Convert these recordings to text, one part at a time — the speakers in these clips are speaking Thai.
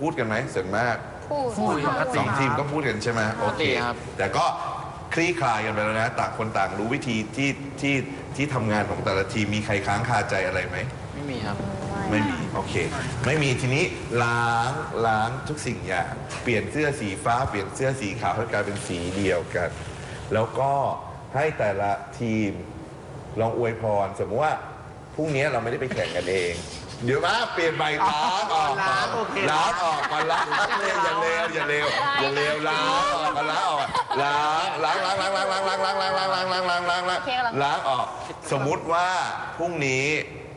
พูดกันไหมส่วนมากพูด พูดปกติ สองทีมก็พูดกันใช่ไหมโอเค ครับ แต่ก็คลี่คลายกันไปแล้วนะ ต่างคนต่างรู้วิธีที่ที่ที่ทำงานของแต่ละทีมมีใครค้างคาใจอะไรไหม ไม่มีครับ ไม่มี โอเค ไม่มีทีนี้ล้างล้างทุกสิ่งอย่างเปลี่ยนเสื้อสีฟ้า เปลี่ยนเสื้อสีขาวให้กลายเป็นสีเดียวกัน แล้วก็ให้แต่ละทีมลองอวยพร สมมติว่าพรุ่งนี้เราไม่ได้ไปแข่งกันเอง เดี๋ยวมาเปลี่ยนใบล้างออกล้างล้างออกก่อนล้างอย่าเร็วอย่าเร็วอย่าเร็วล้างออกก่อนล้างออกล้างล้างล้างล้างล้างล้างล้างล้างล้างล้างล้างล้างล้างล้างล้างล้างออก สมมุติว่าพรุ่งนี้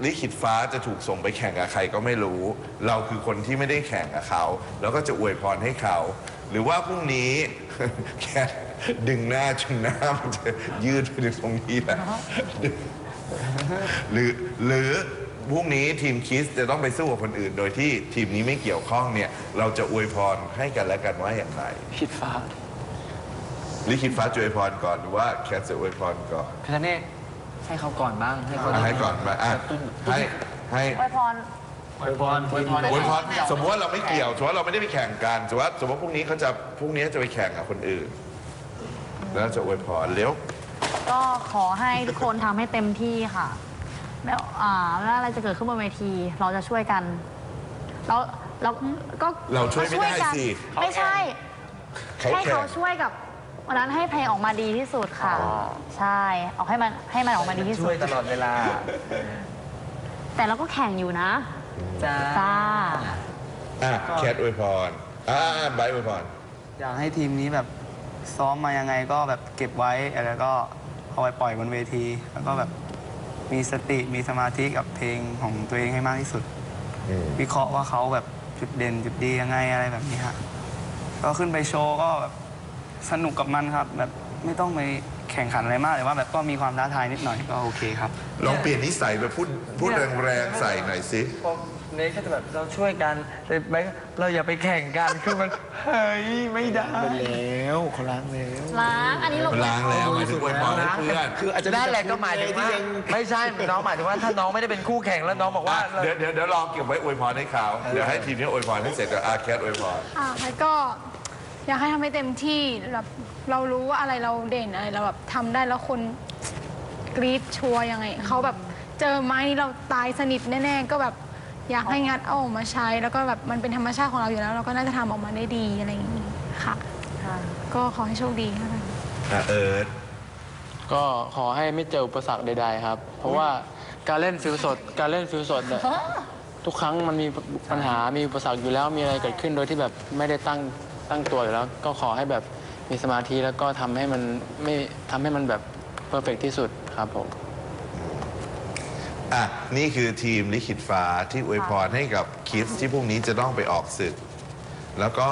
ลิขิตฟ้าจะถูกส่งไปแข่งกับใครก็ไม่รู้ เราคือคนที่ไม่ได้แข่งกับเขา แล้วก็จะอวยพรให้เขา หรือว่าพรุ่งนี้แค่ดึงหน้าจนหน้ามันจะยืดไปถึงตรงนี้แหละหรือหรือ พรุ่งนี้ทีมคิสจะต้องไปสู้กับคนอื่น โดยที่ทีมนี้ไม่เกี่ยวข้องเนี่ย เราจะอวยพรให้กันและกันว่าอย่างไรคิดฟ้าลิขิตฟ้าจะอวยพรก่อนหรือว่าแคทจะอวยพรก่อนพี่ธเนศให้เขาก่อนบ้างให้เขาอะให้ก่อนมาอะให้ให้อวยพร อวยพรอวยพรอวยพรสมมติว่าเราไม่เกี่ยวสมมติว่าเราไม่ได้ไปแข่งกันสมมติว่าสมมติว่าพรุ่งนี้เขาจะพรุ่งนี้จะไปแข่งกับคนอื่น แล้วจะอวยพรเร็ว ก็ขอให้ทุกคนทำให้เต็มที่ค่ะ แล้วอ่าแล้วอะไรจะเกิดขึ้นบนเวที เราจะช่วยกัน เราเราก็เราช่วยไม่ได้กันสิไม่ใช่เขาให้แข่เขางช่วยกับวันนั้นให้เพลงออกมาดีที่สุดค่ะใช่เอาให้มันให้มันออกมาดีที่สุช่วดยตลอดเวลาแต่เราก็แข่งอยู่นะจ้าจ้า อะแคทอวยพรอ่าไบร์ทอวยพร อยากให้ทีมนี้แบบซ้อมมายังไงก็แบบเก็บไว้แล้วก็เอาไปปล่อยบนเวที แล้วก็แบบ มีสติมีสมาธิกับเพลงของตัวเองให้มากที่สุด อืมวิเคราะห์ว่าเขาแบบจุดเด่นจุดดียังไงอะไรแบบนี้ฮะก็ขึ้นไปโชว์ก็แบบสนุกกับมันครับ แบบไม่ต้องไปแข่งขันอะไรมากแต่ว่าแบบก็มีความท้าทายนิดหน่อยก็โอเคครับ ลองเปลี่ยนนิสัยไปพูดพูดแรงๆใส่หน่อยสิเนสก็จะแบบเราช่วยกันแต่ไม่เราอย่าไปแข่งกันคือมันเฮ้ยไม่ได้แล้วเขาล้างแล้ว ล้างอันนี้เราล้างแล้วหมายถึงอวยพรให้เพื่อน คืออาจจะนั่นแหละก็หมายถึงว่าไม่ใช่น้องหมายถึงว่าถ้าน้องไม่ได้เป็นคู่แข่งแล้วน้องบอกว่า เดี๋ยวเดี๋ยวเดี๋ยวลองเก็บไว้อวยพรให้เขาเดี๋ยวให้ทีมนี้อวยพรให้เสร็จเดี๋ยวอาแคทอวยพรอ่าแล้วก็อยากให้ทำให้เต็มที่แบบเรารู้ว่าอะไรเราเด่นอะไรเราแบบทำได้แล้วคนกรี๊ดชัวร์ยังไงเขาแบบเจอไม้นี้เราตายสนิทแน่ ๆ ก็แบบ อยากให้งัดเอาออกมาใช้ แล้วก็แบบมันเป็นธรรมชาติของเราอยู่แล้ว เราก็น่าจะทำออกมาได้ดีอะไรอย่างนี้ค่ะก็ขอให้โชคดีค่ะ อะเอิร์ธก็ขอให้ไม่เจออุปสรรคใดๆครับ เพราะว่าการเล่นฟิลสด การเล่นฟิลสดเนี่ยทุกครั้งมันมีปัญหา มีอุปสรรคอยู่แล้ว มีอะไรเกิดขึ้นโดยที่แบบไม่ได้ตั้งตั้งตัวอยู่แล้ว ก็ขอให้แบบมีสมาธิแล้วก็ทำให้มันไม่ทำให้มันแบบเพอร์เฟกที่สุดครับผม อะนี่คือทีมลิขิตฟ้าที่อวยพรให้กับคิดที่พรุ่งนี้จะต้องไปออกศึก แล้วก็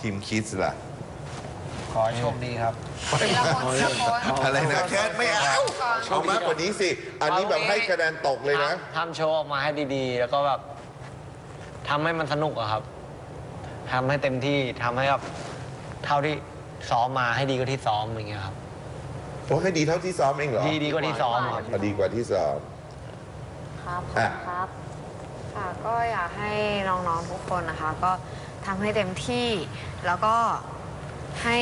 ทีมคิดล่ะ ขอให้โชคดีครับ อะไรนะแคทไม่เอาเอามากกว่านี้สิ อันนี้แบบให้คะแนนตกเลยนะ ทำโชว์ออกมาให้ดีๆ แล้วก็แบบทำให้มันสนุกอะครับทำให้เต็มที่ทำให้แบบเท่าที่ซ้อมมาให้ดีกว่าที่ซ้อมอย่างเงี้ยครับ โอ้ให้ดีเท่าที่ซ้อมเองเหรอดีดีกว่าที่ซ้อมครับอะดีกว่าที่ซ้อม ครับอะครับ ค่ะก็อยากให้น้องๆทุกคนนะคะ ก็ทำให้เต็มที่แล้วก็ให้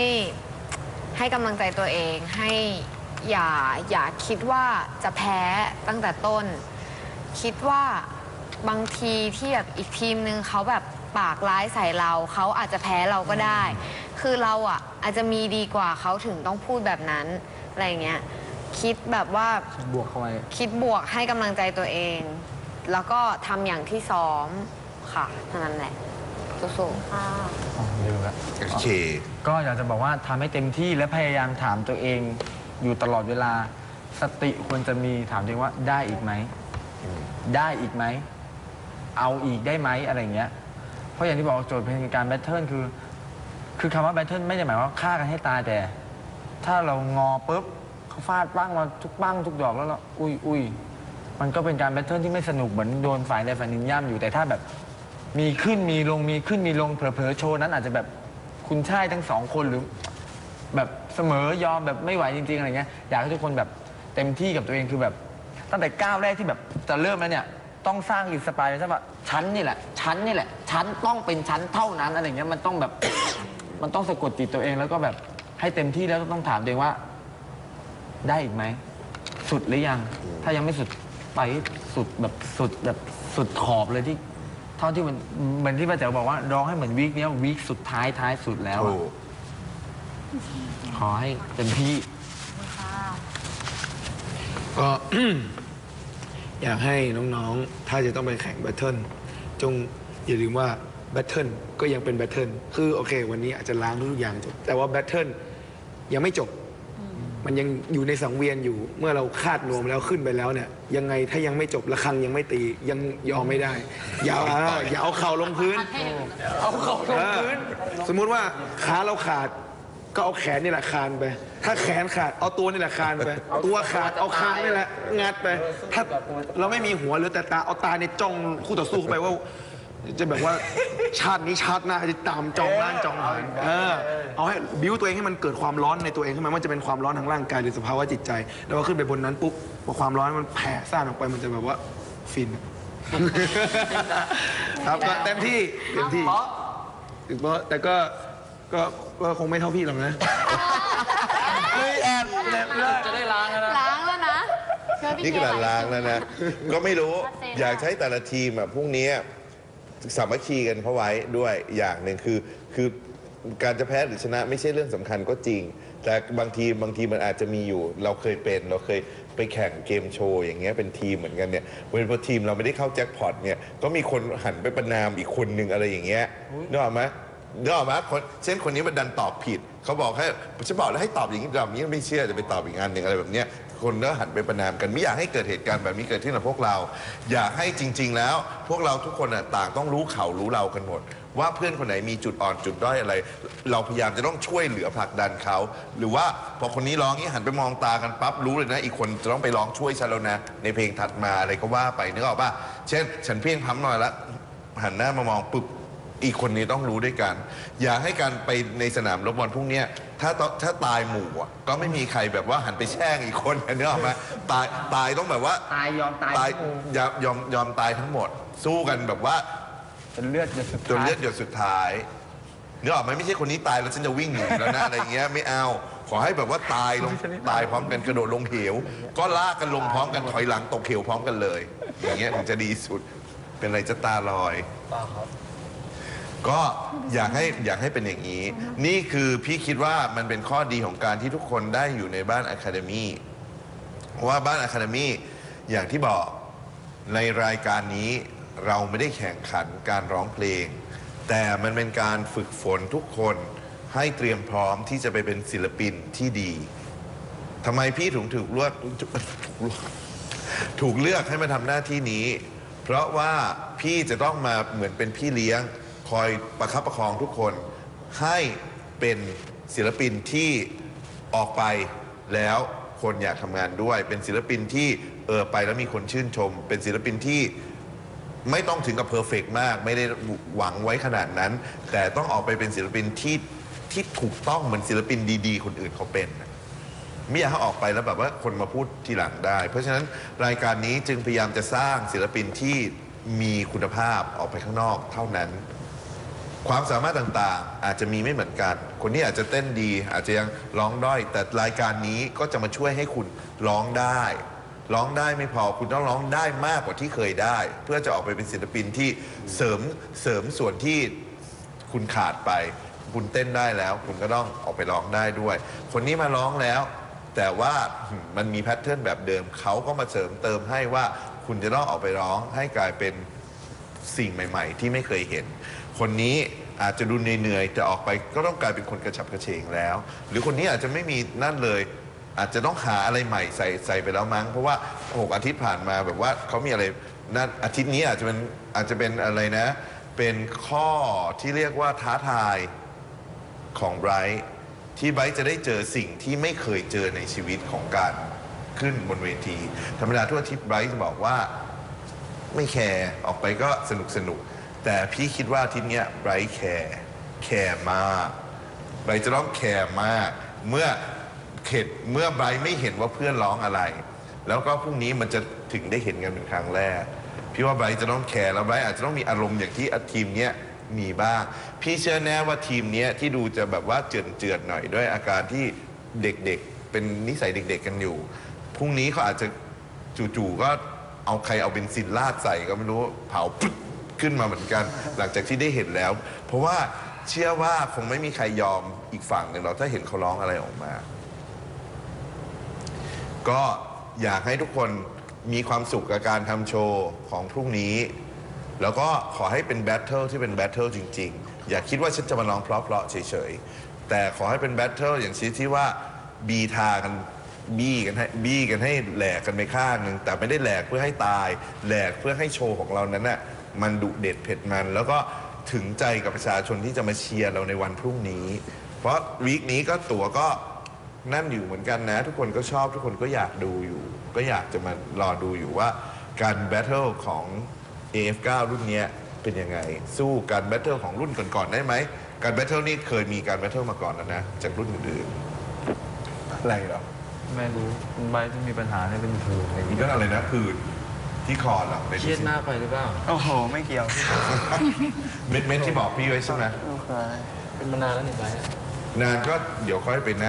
ให้กำลังใจตัวเองให้อย่าอย่าคิดว่าจะแพ้ตั้งแต่ต้น คิดว่าบางทีที่แบบอีกทีมนึงเขาแบบปากร้ายใส่เราเขาอาจจะแพ้เราก็ได้ คือเราอะอาจจะมีดีกว่าเขาถึงต้องพูดแบบนั้นอะไรอย่างเงี้ย คิดแบบว่าบวกเข้าไปคิดบวกให้กำลังใจตัวเอง แล้วก็ทำอย่างที่ซ้อมค่ะเท่านั้นแหละสู้ๆลืมละโอเค ก็อยากจะบอกว่าทำให้เต็มที่และพยายามถามตัวเองอยู่ตลอดเวลา สติควรจะมีถามตัวเองว่าได้อีกไหม ได้อีกไหม เอาอีกได้ไหมอะไรอย่างเงี้ย เพราะอย่างที่บอกโจทย์เพลงการแบทเทิลคือ คือคำว่าแบทเทิลไม่ได้หมายว่าฆ่ากันให้ตายแต่ ถ้าเรางอปุ๊บ เขาฟาดปั้งมาทุกปั้งทุกดอกแล้วเราอุ้ยอุ้ยมันก็เป็นการแบทเทิลที่ไม่สนุกเหมือนโดนฝ่ายใดฝ่ายหนึ่งย่ำอยู่แต่ถ้าแบบมีขึ้นมีลงมีขึ้นมีลงเผลอๆโชว์นั้นอาจจะแบบคุณใช่ทั้งสองคนหรือ แบบเสมอยอมแบบไม่ไหวจริงๆอะไรเงี้ยอยากให้ทุกคนแบบเต็มที่กับตัวเองคือแบบ ตั้งแต่ก้าวแรกที่แบบจะเริ่มแล้วเนี่ยต้องสร้างอินสปายใช่ปะฉันนี่แหละฉันนี่แหละฉันต้องเป็นฉันเท่านั้นอะไรเงี้ยมันต้องแบบ มันต้องสะกดจิตตัวเองแล้วก็แบบให้เต็มที่แล้วต้องถามตัวเองว่า ได้อีกไหม สุดหรือยัง ถ้ายังไม่สุดไปให้สุดแบบสุดแบบสุดขอบเลยที่เท่าที่มันเหมือนที่ป้าแจ๋วบอกว่าร้องให้เหมือนวีคเนี้ยวีคสุดท้ายท้ายสุดแล้วอะถูกขอให้เต็มที่ ก็ อยากให้น้องๆ ถ้าจะต้องไปแข่งแบทเทิลจงอย่าลืมว่าแบทเทิลก็ยังเป็นแบทเทิลคือโอเค วันนี้อาจจะล้างทุกอย่างจบ แต่ว่าแบทเทิลยังไม่จบ มันยังอยู่ในสังเวียนอยู่เมื่อเราคาดนวมแล้วขึ้นไปแล้วเนี่ยยังไงถ้ายังไม่จบระฆังยังไม่ตียังยอมไม่ได้ อย่าเอาอย่าเอาเข่าลงพื้น เอาเขาลงพื้น สมมุติว่าขาเราขาดก็เอาแขนนี่แหละคานไป ถ้าแขนขาดเอาตัวนี่แหละคานไป ตัวขาดเอาคางนี่แหละงัดไป ถ้าเราไม่มีหัวเหรือแต่ตาเอาตาในยจ้องคู่ต่อสู้เข้าไปว่า จะแบบว่าชาตินี้ชาติหน้าจะตามจองล้านจองผ่านเออเอาให้บิ้วตัวเองให้มันเกิดความร้อนในตัวเองขึ้นมามันจะเป็นความร้อนทางร่างกายหรือสภาวะจิตใจ แล้วก็ขึ้นไปบนนั้นปุ๊บพอความร้อนมันแผ่ซ่านออกไปมันจะแบบว่าฟิน ครับก็เต็มที่เต็มที่ถึงเพราะแต่ก็ก็ก็คงไม่เท่าพี่หรอกนะจะได้ล้างแล้วนะล้างแล้วนะเชื่อพี่นี่ขนาดล้างแล้วนะ ก็ไม่รู้ชัดเจนมากอยากใช้แต่ละทีมอะพรุ่งนี้ สามัคคีกันเข้าไว้ด้วยอย่างหนึ่งคือคือการจะแพ้หรือชนะไม่ใช่เรื่องสำคัญก็จริง แต่บางทีบางทีมันอาจจะมีอยู่ เราเคยเป็นเราเคยไปแข่งเกมโชว์อย่างเงี้ยเป็นทีมเหมือนกันเนี่ยเวลาพอทีมเราไม่ได้เข้าแจ็คพอตเนี่ยก็มีคนหันไปประนามอีกคนหนึ่งอะไรอย่างเงี้ยนึกออกไหมนึกออกไหมคนเช่นคนนี้มันดันตอบผิด เขาบอกให้ฉันบอกแล้วให้ตอบอย่างนี้ตอบอย่างนี้ไม่เชื่อจะไปตอบอีกงานหนึ่งอะไรแบบเนี้ย คนก็หันไปประนามกันไม่อยากให้เกิดเหตุการณ์แบบนี้เกิดขึ้นกับพวกเรา อยากให้จริง ๆ แล้ว พวกเราทุกคนน่ะต่างต้องรู้เขารู้เรากันหมด ว่าเพื่อนคนไหนมีจุดอ่อนจุดด้อยอะไร เราพยายามจะต้องช่วยเหลือผลักดันเขา หรือว่าพอคนนี้ร้องนี้หันไปมองตากันปั๊บรู้เลยนะ อีกคนจะต้องไปร้องช่วยฉันแล้วนะ ในเพลงถัดมาอะไรก็ว่าไปนึกออกป่ะเช่น ฉันเพียงพัมหน่อยละหันหน้ามามองปุ๊บ อีกคนนี้ต้องรู้ด้วยกัน อย่าให้การไปในสนามรบบอลพรุ่งเนี้ยถ้าตถ้าตายหมู่อะก็ไม่มีใครแบบว่าหันไปแช่งอีกคนนึกออกไหมตายตายต้องแบบว่าตายยอมตายตายทั้งหมู่ยอมยอมยอมตายทั้งหมด สู้กันแบบว่าจนเลือดหยดสุดจนท้ายเลือดหยดสุดท้ายนึกออกไหมไม่ใช่คนนี้ตายแล้วฉันจะวิ่งหนีแล้วนะอะไรเงี้ยไม่เอา ขอให้แบบว่าตายลงตายพร้อมกันกระโดดลงเหว ก็ลากกันลงพร้อมกันถอยหลังตกเหวพร้อมกันเลย อย่างเงี้ยถึงจะดีสุดเป็นอะไรจะตาลอย ก็อยากให้อยากให้เป็นอย่างนี้ นี่คือพี่คิดว่ามันเป็นข้อดีของการที่ทุกคนได้อยู่ในบ้านอะคาเดมี่เพราะว่าบ้านอะคาเดมี่อย่างที่บอกในรายการนี้เราไม่ได้แข่งขันการร้องเพลง แต่มันเป็นการฝึกฝนทุกคนให้เตรียมพร้อมที่จะไปเป็นศิลปินที่ดีทำไมพี่ถึงถูกเลือกถูกเลือกให้มาทำหน้าที่นี้ เพราะว่าพี่จะต้องมาเหมือนเป็นพี่เลี้ยง คอยประคับประคองทุกคนให้เป็นศิลปินที่ออกไปแล้วคนอยากทำงานด้วย เป็นศิลปินที่เออไปแล้วมีคนชื่นชม เป็นศิลปินที่ไม่ต้องถึงกับเพอร์เฟกมาก ไม่ได้หวังไว้ขนาดนั้น แต่ต้องออกไปเป็นศิลปินที่ที่ถูกต้องเหมือนศิลปินดี ๆ คนอื่นเขาเป็นไม่อยากให้ออกไปแล้วแบบว่าคนมาพูดทีหลังได้ เพราะฉะนั้นรายการนี้จึงพยายามจะสร้างศิลปินที่มีคุณภาพออกไปข้างนอกเท่านั้น ความสามารถต่างๆ อาจจะมีไม่เหมือนกัน คนนี้อาจจะเต้นดี อาจจะยังร้องด้อย แต่รายการนี้ก็จะมาช่วยให้คุณร้องได้ ร้องได้ไม่พอคุณต้องร้องได้มากกว่าที่เคยได้ เพื่อจะออกไปเป็นศิลปินที่เสริมเสริมส่วนที่คุณขาดไป คุณเต้นได้แล้ว คุณก็ต้องออกไปร้องได้ด้วย คนนี้มาร้องแล้ว แต่ว่ามันมีแพทเทิร์นแบบเดิมเขาก็มาเสริมเติมให้ว่าคุณจะต้องออกไปร้องให้กลายเป็น สิ่งใหม่ ๆ ที่ไม่เคยเห็น คนนี้อาจจะดูเหนื่อยๆแต่ออกไปก็ต้องกลายเป็นคนกระฉับกระเฉงแล้ว หรือคนนี้อาจจะไม่มีนั่นเลย อาจจะต้องหาอะไรใหม่ใส่ใส่ไปแล้วมั้ง เพราะว่าหกอาทิตย์ผ่านมาแบบว่าเขามีอะไรนั่นอาทิตย์นี้อาจจะเป็นอาจจะเป็นอะไรนะ เป็นข้อที่เรียกว่าท้าทายของไบรท์ที่ไบรท์จะได้เจอสิ่งที่ไม่เคยเจอในชีวิตของการขึ้นบนเวที ธรรมดาทั่วอาทิตย์ไบรท์จะบอกว่า ไม่แคร์ออกไปก็สนุกสนุก แต่พี่คิดว่าทีเนี้ยไบรท์แคร์แคร์มากไบรท์จะต้องแคร์มาก เมื่อเข็ดเมื่อไบรท์ไม่เห็นว่าเพื่อนร้องอะไร แล้วก็พรุ่งนี้มันจะถึงได้เห็นกันเป็นครั้งแรก พี่ว่าไบรท์จะต้องแคร์แล้วไบรท์อาจจะต้องมีอารมณ์อย่างที่ทีมเนี้ยมีบ้าง พี่เชื่อแน่ว่าทีมเนี้ยที่ดูจะแบบว่าเจือนเจือนหน่อยด้วยอาการที่เด็กๆ เป็นนิสัยเด็ก ๆ กันอยู่ พรุ่งนี้เขาอาจจะจู่ๆก็ เอาใครเอาเบนซินลาดใส่ก็ไม่รู้เผาปึ๊บขึ้นมาเหมือนกัน หลังจากที่ได้เห็นแล้ว เพราะว่าเชื่อว่าคงไม่มีใครยอมอีกฝั่งหนึ่งเราถ้าเห็นเขาร้องอะไรออกมา ก็อยากให้ทุกคนมีความสุขกับการทำโชว์ของพรุ่งนี้ แล้วก็ขอให้เป็นแบทเทิลที่เป็นแบทเทิลจริง ๆ อย่าคิดว่าฉันจะมาร้องเพราะๆเฉยๆ แต่ขอให้เป็นแบทเทิลอย่างชนิดที่ว่าบีทากัน บี้กันให้บี้กันให้แหลกกันไปข้างหนึ่งแต่ไม่ได้แหลกเพื่อให้ตาย แหลกเพื่อให้โชว์ของเรานั้นน่ะมันดุเด็ดเผ็ดมัน แล้วก็ถึงใจกับประชาชนที่จะมาเชียร์เราในวันพรุ่งนี้ เพราะวีคนี้ก็ตั๋วก็นั่นอยู่เหมือนกันนะ ทุกคนก็ชอบทุกคนก็อยากดูอยู่ ก็อยากจะมารอดูอยู่ว่าการแบทเทิลของ AF9 รุ่นเนี้ยเป็นยังไง สู้การแบทเทิลของรุ่นก่อนๆได้ไหมการแบทเทิลนี่เคยมีการแบทเทิลมาก่อนแล้วนะจากรุ่นอื่นๆอะไรหรอ ไม่รู้คุณไบร์ทที่มีปัญหาเนี่ยเป็นผื่นอะไรอย่างมีงี้เรื่องอะไรนะผื่นที่คอเหรอไหนเคดูรียดสิมากไปหรือเปล่าโอ้โห ไม่เกี่ยวเม็ดๆที่บอกพี่ไว้ใช่ไหมเป็นมานานแล้วนี่ไบร์ท นานก็เดี๋ยวค่อยไปนะ